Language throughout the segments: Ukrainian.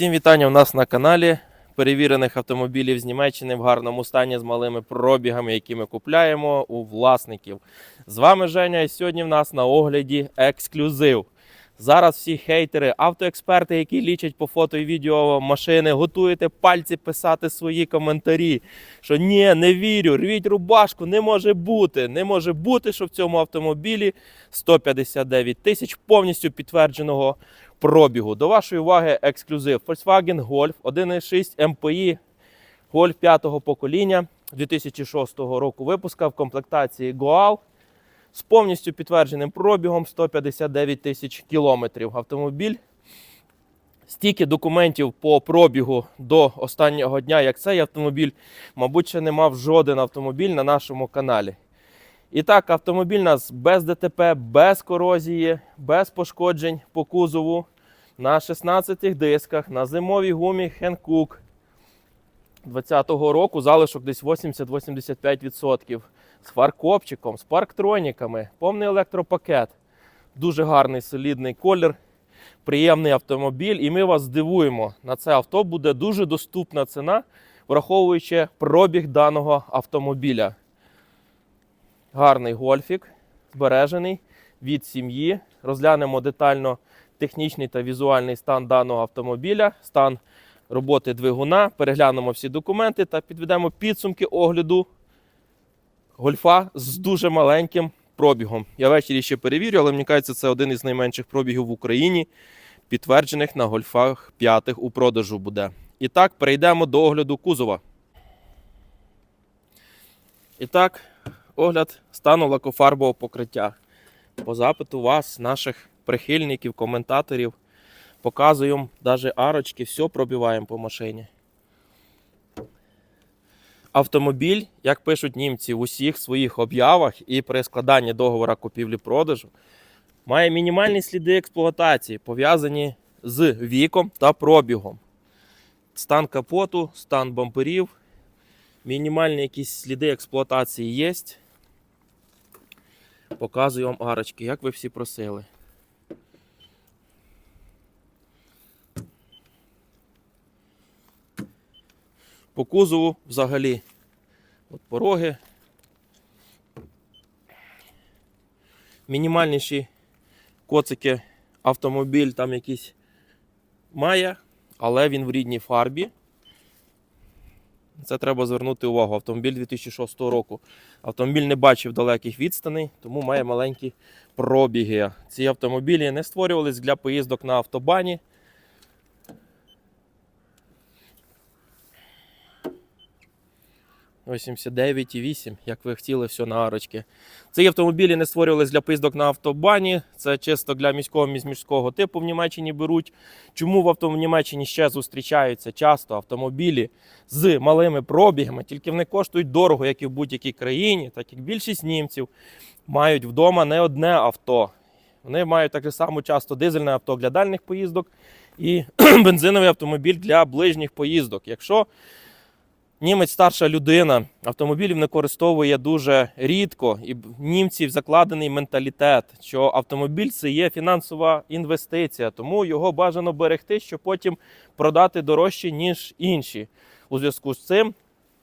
Всім вітання у нас на каналі перевірених автомобілів з Німеччини в гарному стані з малими пробігами, які ми купляємо у власників. З вами Женя, і сьогодні в нас на огляді ексклюзив. Зараз всі хейтери, автоексперти, які лічать по фото і відео машини, готуєте пальці писати свої коментарі. Що ні, не вірю, рвіть рубашку, не може бути. Не може бути, що в цьому автомобілі 159 тисяч повністю підтвердженого пробігу. До вашої уваги ексклюзив Volkswagen Golf 1.6 MPI Golf 5 покоління 2006 року випуска в комплектації Goal з повністю підтвердженим пробігом 159 тисяч кілометрів. Автомобіль. Стільки документів по пробігу до останнього дня, як цей автомобіль, мабуть, ще не мав жоден автомобіль на нашому каналі. І так, автомобіль у нас без ДТП, без корозії, без пошкоджень по кузову, на 16 дисках, на зимовій гумі Hankook 20-го року залишок десь 80-85%. З фаркопчиком, з парктроніками, повний електропакет. Дуже гарний солідний колір, приємний автомобіль. І ми вас здивуємо. На це авто буде дуже доступна ціна, враховуючи пробіг даного автомобіля. Гарний гольфік, збережений від сім'ї. Розглянемо детально технічний та візуальний стан даного автомобіля, стан роботи двигуна, переглянемо всі документи та підведемо підсумки огляду гольфа з дуже маленьким пробігом. Я ввечері ще перевірю, але мені кажеться, це один із найменших пробігів в Україні, підтверджених на гольфах п'ятих у продажу буде. І так, перейдемо до огляду кузова. І так, огляд стану лакофарбового покриття. По запиту вас, наших прихильників, коментаторів, показуємо навіть арочки, все пробиваємо по машині. Автомобіль, як пишуть німці в усіх своїх об'явах і при складанні договора купівлі-продажу, має мінімальні сліди експлуатації, пов'язані з віком та пробігом. Стан капоту, стан бамперів, мінімальні якісь сліди експлуатації є. Показую вам арочки, як ви всі просили. По кузову взагалі от пороги. Мінімальніші коцики автомобіль там якийсь має, але він в рідній фарбі. Це треба звернути увагу. Автомобіль 2006 року. Автомобіль не бачив далеких відстаней, тому має маленькі пробіги. Ці автомобілі не створювались для поїздок на автобані. – 89,8, як ви хотіли, все на арочки. Ці автомобілі не створювалися для поїздок на автобані. Це чисто для міського міського типу в Німеччині беруть. Чому в авто в Німеччині ще зустрічаються часто автомобілі з малими пробігами, тільки вони коштують дорого, як і в будь-якій країні, так як більшість німців мають вдома не одне авто. Вони мають так само часто дизельне авто для дальніх поїздок і бензиновий автомобіль для ближніх поїздок. Якщо німець старша людина, автомобілів не використовує дуже рідко, і в німців закладений менталітет, що автомобіль це є фінансова інвестиція, тому його бажано берегти, щоб потім продати дорожче, ніж інші. У зв'язку з цим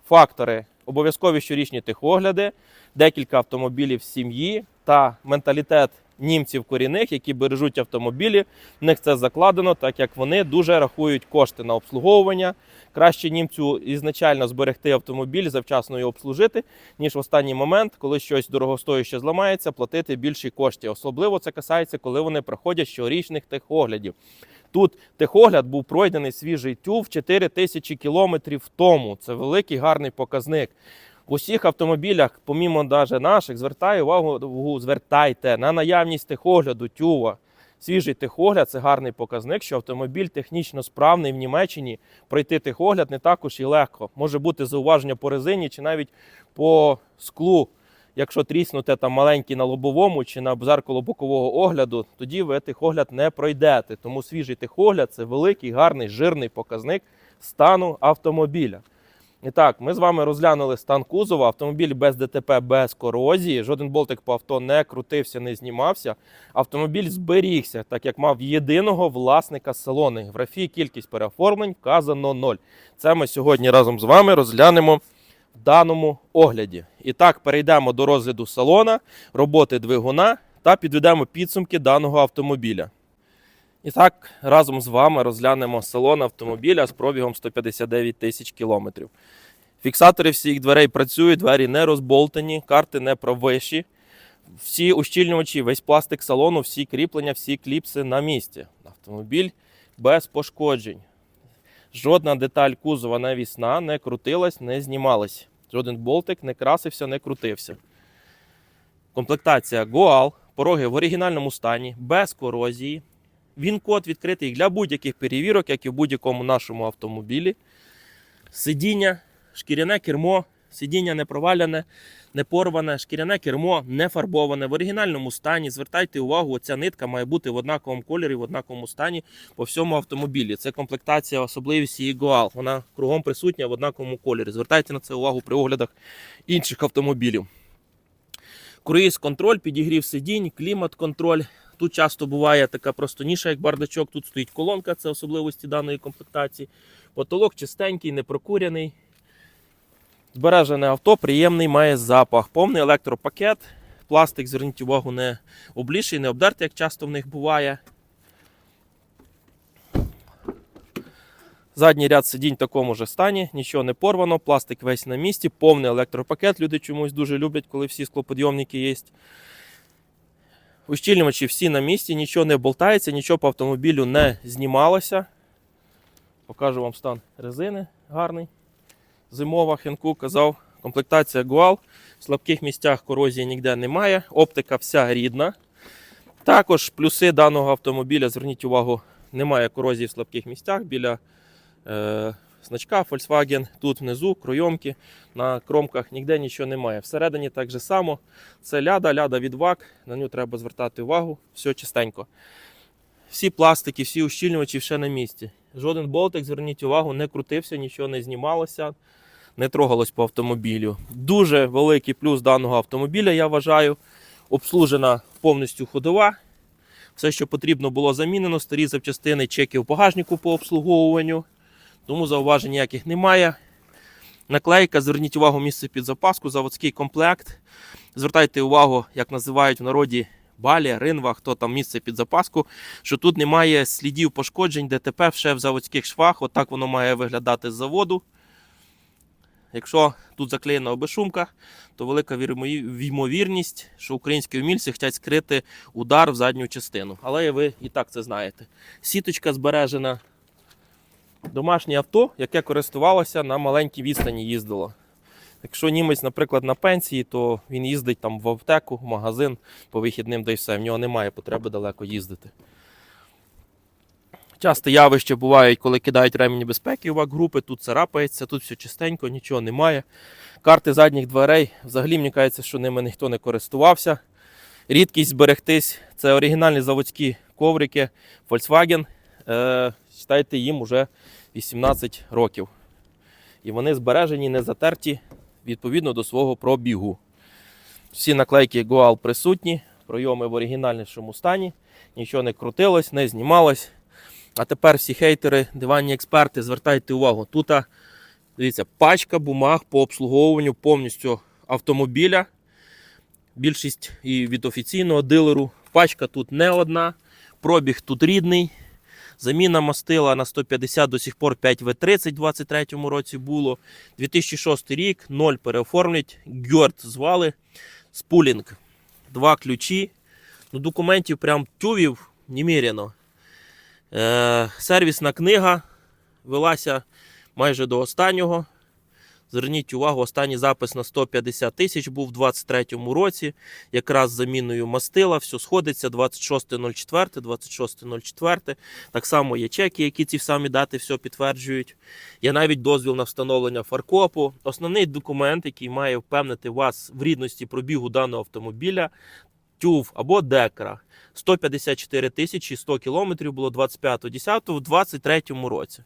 фактори обов'язкові щорічні техогляди, декілька автомобілів сім'ї та менталітет німців корінних, які бережуть автомобілі. В них це закладено, так як вони дуже рахують кошти на обслуговування. Краще німцю ізначально зберегти автомобіль, завчасно його обслужити, ніж в останній момент, коли щось дорогостояще зламається, платити більші кошти. Особливо це касається, коли вони проходять щорічних техоглядів. Тут техогляд був пройдений свіжий тюв 4 тисячі кілометрів тому. Це великий гарний показник. В усіх автомобілях, помімо навіть наших, звертаю увагу, звертайте на наявність техогляду тюва. Свіжий техогляд це гарний показник, що автомобіль технічно справний в Німеччині. Пройти техогляд не також і легко. Може бути зауваження по резині чи навіть по склу. Якщо тріснуте там маленький на лобовому чи на зеркало бокового огляду, тоді ви техогляд не пройдете. Тому свіжий техогляд це великий, гарний, жирний показник стану автомобіля. І так, ми з вами розглянули стан кузова. Автомобіль без ДТП, без корозії. Жоден болтик по авто не крутився, не знімався. Автомобіль зберігся, так як мав єдиного власника салону. В графі кількість переоформлень вказано 0. Це ми сьогодні разом з вами розглянемо в даному огляді. І так, перейдемо до розгляду салона, роботи двигуна та підведемо підсумки даного автомобіля. І так, разом з вами розглянемо салон автомобіля з пробігом 159 тисяч кілометрів. Фіксатори всіх дверей працюють, двері не розболтані, карти не провиші. Всі ущільнювачі, весь пластик салону, всі кріплення, всі кліпси на місці. Автомобіль без пошкоджень. Жодна деталь кузова навісна не крутилась, не знімалась. Жоден болтик не красився, не крутився. Комплектація Goal, пороги в оригінальному стані, без корозії. Він код відкритий для будь-яких перевірок, як і в будь-якому нашому автомобілі. Сидіння, шкіряне кермо, сидіння не проваляне, не порване, шкіряне кермо не фарбоване. В оригінальному стані. Звертайте увагу, ця нитка має бути в однаковому кольорі, в однаковому стані по всьому автомобілі. Це комплектація, особливість її. Вона кругом присутня в однаковому кольорі. Звертайте на це увагу при оглядах інших автомобілів. Круїз контроль, підігрів сидінь, клімат контроль. Тут часто буває така просто ніша, як бардачок. Тут стоїть колонка, це особливості даної комплектації. Потолок чистенький, не прокуряний. Збережене авто, приємний, має запах. Повний електропакет. Пластик, зверніть увагу, не обліший, не обдертий, як часто в них буває. Задній ряд сидінь в такому ж стані, нічого не порвано, пластик весь на місці, повний електропакет. Люди чомусь дуже люблять, коли всі склоподйомники є. Ущільнювачі всі на місці, нічого не болтається, нічого по автомобілю не знімалося. Покажу вам стан резини гарний. Зимова хенку казав. Комплектація Gual. В слабких місцях корозії ніде немає. Оптика вся рідна. Також плюси даного автомобіля, зверніть увагу, немає корозії в слабких місцях біля е, значка Volkswagen. Тут внизу кройомки, на кромках ніде нічого немає. Всередині так же само. Це ляда, ляда від ВАК, на нього треба звертати увагу, все чистенько. Всі пластики, всі ущільнювачі ще на місці. Жоден болтик, зверніть увагу, не крутився, нічого не знімалося, не трогалось по автомобілю. Дуже великий плюс даного автомобіля, я вважаю. Обслужена повністю ходова. Все, що потрібно, було замінено. Старі запчастини, чеки в багажнику по обслуговуванню. Тому зауважень ніяких немає. Наклейка, зверніть увагу, місце під запаску, заводський комплект. Звертайте увагу, як називають в народі балі, ринва, хто там місце під запаску, що тут немає слідів пошкоджень, ДТП ще в заводських швах. Отак воно має виглядати з заводу. Якщо тут заклеєна обешумка, то велика ймовірність, що українські умільці хочуть скрити удар в задню частину. Але ви і так це знаєте. Сіточка збережена. Домашнє авто, яке користувалося на маленькій відстані їздило. Якщо німець, наприклад, на пенсії, то він їздить там в аптеку, в магазин по вихідним, да й все. В нього немає потреби далеко їздити. Часто явище бувають, коли кидають ремені безпеки у вак групи, тут царапається, тут все чистенько, нічого немає. Карти задніх дверей, взагалі мені кажеться, що ними ніхто не користувався. Рідкість зберегтись це оригінальні заводські коврики Volkswagen. Е, Читайте, їм уже 18 років. І вони збережені, не затерті відповідно до свого пробігу. Всі наклейки Goal присутні, пройоми в оригінальнішому стані, нічого не крутилось, не знімалось. А тепер всі хейтери, диванні експерти, звертайте увагу. Тут, дивіться, пачка бумаг по обслуговуванню повністю автомобіля. Більшість і від офіційного дилеру. Пачка тут не одна, пробіг тут рідний. Заміна мастила на 150 до сих пор 5В30 у 23 році було. 2006 рік, 0 переоформлять, Гьорд звали, спулінг. Два ключі. Ну, документів прям тювів неміряно. Е, сервісна книга велася майже до останнього. Зверніть увагу, останній запис на 150 тисяч був у 23-му році. Якраз заміною мастила, все сходиться 26.04, 26.04. Так само є чеки, які ці самі дати все підтверджують. Є навіть дозвіл на встановлення фаркопу. Основний документ, який має впевнити вас в рідності пробігу даного автомобіля, ТЮВ або ДЕКРА. 154 тисячі 100 кілометрів було 25.10 в 23 році.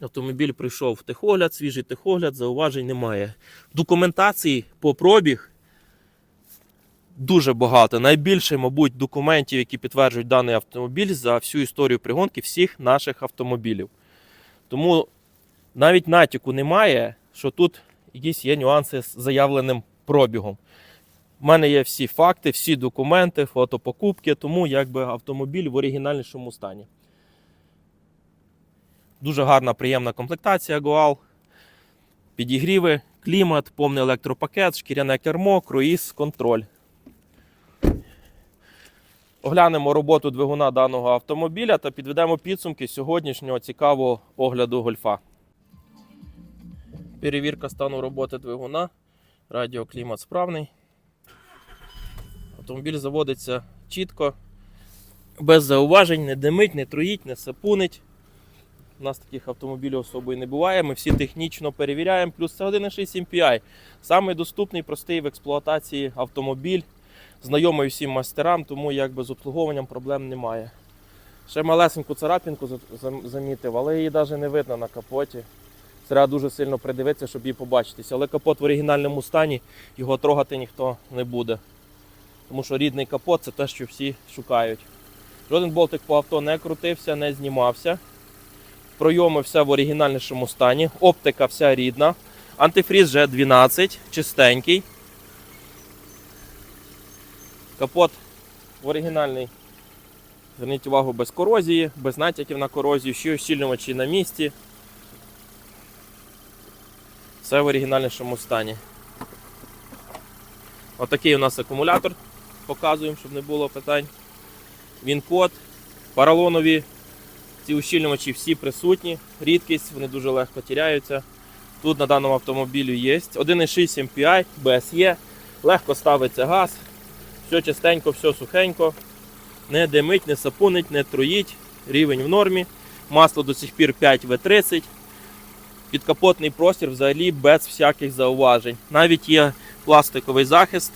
Автомобіль прийшов в техогляд, свіжий техогляд, зауважень немає. Документації по пробіг дуже багато. Найбільше, мабуть, документів, які підтверджують даний автомобіль за всю історію пригонки всіх наших автомобілів. Тому навіть натяку немає, що тут якісь є нюанси з заявленим пробігом. У мене є всі факти, всі документи, фото покупки, тому якби автомобіль в оригінальнішому стані. Дуже гарна, приємна комплектація Goal. Підігріви, клімат, повний електропакет, шкіряне кермо, круїз, контроль. Оглянемо роботу двигуна даного автомобіля та підведемо підсумки сьогоднішнього цікавого огляду гольфа. Перевірка стану роботи двигуна. Радіоклімат справний. Автомобіль заводиться чітко, без зауважень, не димить, не труїть, не сапунить. У нас таких автомобілів особою не буває. Ми всі технічно перевіряємо. Плюс це 1.6 MPI. Самий доступний, простий в експлуатації автомобіль. Знайомий всім мастерам, тому якби з обслуговуванням проблем немає. Ще малесеньку царапінку за- за- замітив, але її навіть не видно на капоті. Треба дуже сильно придивитися, щоб її побачитися. Але капот в оригінальному стані, його трогати ніхто не буде. Тому що рідний капот це те, що всі шукають. Жоден болтик по авто не крутився, не знімався. Пройоми все в оригінальнішому стані. Оптика вся рідна. Антифріз вже 12, чистенький. Капот в оригінальний. Зверніть увагу без корозії, без натяків на корозію, ще ощільнювачі на місці. Все в оригінальнішому стані. Отакий у нас акумулятор. Показуємо, щоб не було питань. Він код. Паралонові ці ущільнювачі всі присутні. Рідкість, вони дуже легко тіряються. Тут на даному автомобілі є 1,6 MPI, BSE, легко ставиться газ, все чистенько, все сухенько, не димить, не сапунить, не троїть, рівень в нормі. Масло до сих пір 5В30. Підкапотний простір взагалі без всяких зауважень. Навіть є пластиковий захист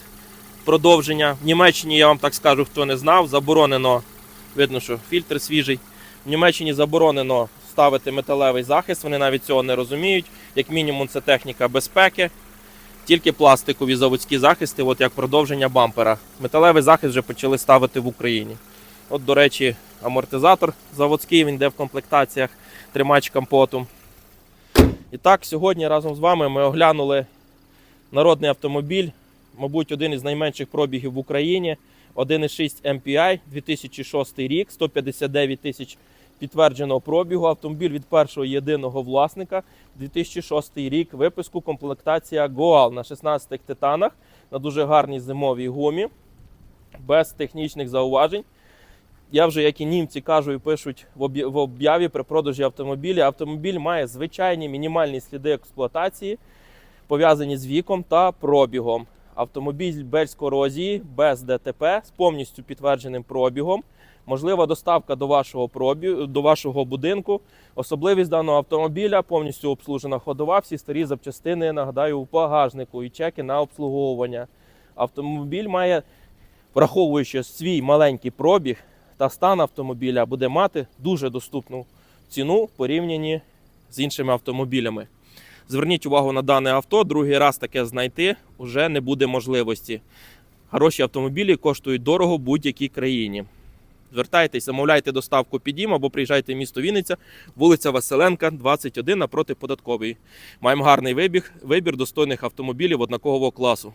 продовження. В Німеччині, я вам так скажу, хто не знав, заборонено, видно, що фільтр свіжий. В Німеччині заборонено ставити металевий захист, вони навіть цього не розуміють. Як мінімум, це техніка безпеки. Тільки пластикові заводські захисти, от як продовження бампера. Металевий захист вже почали ставити в Україні. От, до речі, амортизатор заводський, він йде в комплектаціях, тримач компоту. І так, сьогодні разом з вами ми оглянули народний автомобіль, мабуть, один із найменших пробігів в Україні. 1,6 MPI 2006 рік, 159 тисяч підтвердженого пробігу. Автомобіль від першого єдиного власника 2006 рік. Випуску комплектація Goal на 16 титанах на дуже гарній зимовій гумі, без технічних зауважень. Я вже, як і німці кажу і пишуть в об'яві при продажі автомобіля. Автомобіль має звичайні мінімальні сліди експлуатації, пов'язані з віком та пробігом. Автомобіль без корозії, без ДТП, з повністю підтвердженим пробігом. Можлива доставка до вашого пробі... до вашого будинку. Особливість даного автомобіля повністю обслужена ходова. Всі старі запчастини, нагадаю, в багажнику і чеки на обслуговування. Автомобіль має, враховуючи свій маленький пробіг та стан автомобіля, буде мати дуже доступну ціну в порівнянні з іншими автомобілями. Зверніть увагу на дане авто, другий раз таке знайти вже не буде можливості. Хороші автомобілі коштують дорого в будь-якій країні. Звертайтесь, замовляйте доставку під або приїжджайте в місто Вінниця, вулиця Василенка, 21 напроти податкової. Маємо гарний вибіг, вибір достойних автомобілів однакового класу.